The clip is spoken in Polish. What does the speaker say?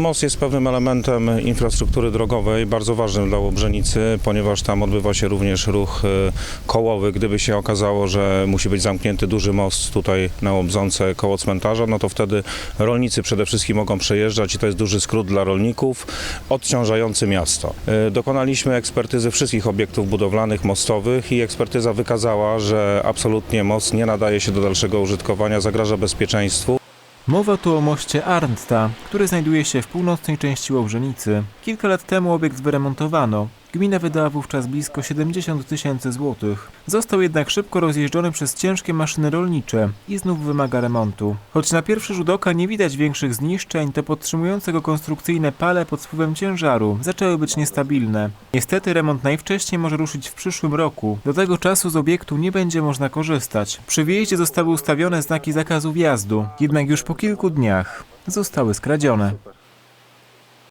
Most jest pewnym elementem infrastruktury drogowej, bardzo ważnym dla Łobrzenicy, ponieważ tam odbywa się również ruch e, kołowy. Gdyby się okazało, że musi być zamknięty duży most tutaj na Łobzące koło cmentarza, no to wtedy rolnicy przede wszystkim mogą przejeżdżać i to jest duży skrót dla rolników, odciążający miasto. E, Dokonaliśmy ekspertyzy wszystkich obiektów budowlanych, mostowych i ekspertyza wykazała, że absolutnie most nie nadaje się do dalszego użytkowania, zagraża bezpieczeństwu. Mowa tu o moście Arnta, który znajduje się w północnej części Łobrzenicy. Kilka lat temu obiekt wyremontowano. Gmina wydała wówczas blisko 70 tysięcy złotych. Został jednak szybko rozjeżdżony przez ciężkie maszyny rolnicze i znów wymaga remontu. Choć na pierwszy rzut oka nie widać większych zniszczeń, to podtrzymujące go konstrukcyjne pale pod wpływem ciężaru zaczęły być niestabilne. Niestety remont najwcześniej może ruszyć w przyszłym roku. Do tego czasu z obiektu nie będzie można korzystać. Przy wjeździe zostały ustawione znaki zakazu wjazdu, jednak już po kilku dniach zostały skradzione.